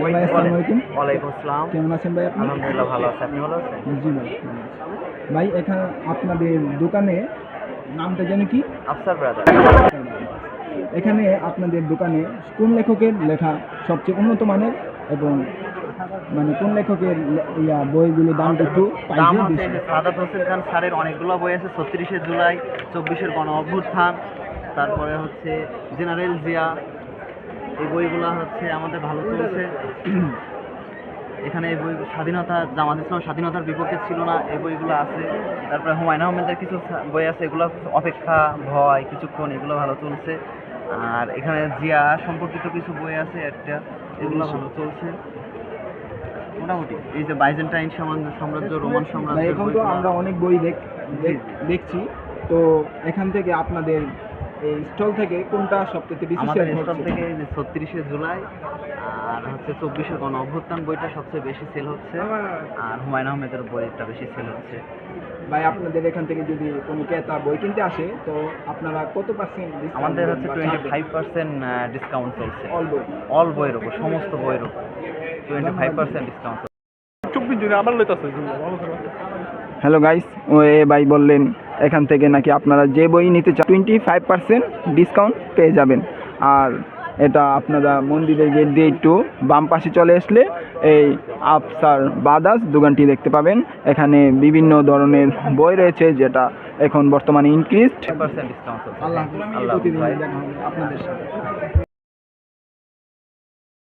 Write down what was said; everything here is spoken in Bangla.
ভাই আসসালামু আলাইকুম। ওয়ালাইকুম আসসালাম। কেমন আছেন ভাই আপনি? আলহামদুলিল্লাহ ভালো আছে। আপনি ভালো আছেন? জি ভাই ভাই এখানে আপনাদের দোকানে নামটা জানি কি? আফসার ব্রাদার। এখানে আপনাদের দোকানে কোন লেখকের লেখা সবচেয়ে উন্নত মানের এবং মানে কোন লেখকের ইয়া বইগুলো দামটা একটু দাম হচ্ছে সাদাত হোসেন খান স্যারের অনেকগুলো বই আছে। ছত্রিশে জুলাই চব্বিশের গণ অভ্যুত্থান তারপরে হচ্ছে জেনারেল জিয়া এই বইগুলো হচ্ছে আমাদের ভালো চলছে। এখানে এই বই স্বাধীনতা জামাত ইসলাম স্বাধীনতার বিপক্ষে ছিল না এই বইগুলো আছে। তারপরে হুমায়ুন আহমেদের কিছু বই আছে এগুলো অপেক্ষা ভয় কিছুক্ষণ এগুলো ভালো চলছে। আর এখানে জিয়া সম্পর্কিত কিছু বই আছে একটা এগুলো ভালো চলছে। মোটামুটি এই যে বাইজেন্টাইন সাম্রাজ্য সাম্রাজ্য রোমান সাম্রাজ্য এখন তো আমরা অনেক বই দেখ দেখ- দেখছি। তো এখান থেকে আপনাদের এই স্টল থেকে কোনটা সবচেয়ে বেশি আমাদের স্টল থেকে যে ছত্রিশে জুলাই আর হচ্ছে চব্বিশে গণ অভ্যুত্থান বইটা সবচেয়ে বেশি সেল হচ্ছে আর হুমায়ুন আহমেদের বইটা বেশি সেল হচ্ছে। ভাই আপনাদের এখান থেকে যদি কোনো ক্রেতা বই কিনতে আসে তো আপনারা কত পার্সেন্ট আমাদের হচ্ছে টোয়েন্টি ফাইভ পার্সেন্ট ডিসকাউন্ট চলছে। অল বই? অল বইয়ের উপর সমস্ত বইয়ের উপর। টোয়েন্টি ফাইভ পার্সেন্ট ডিসকাউন্ট চব্বিশ দিনে আমার লইতাছে। হ্যালো গাইস ও এ ভাই বললেন এখান থেকে নাকি আপনারা যে বই নিতে চান টোয়েন্টি ফাইভ পার্সেন্ট ডিসকাউন্ট পেয়ে যাবেন। আর এটা আপনারা মন্দিরের গেট দিয়ে একটু বাম পাশে চলে আসলে এই আফসার বাদাস দোকানটি দেখতে পাবেন। এখানে বিভিন্ন ধরনের বই রয়েছে যেটা এখন বর্তমানে ইনক্রিজড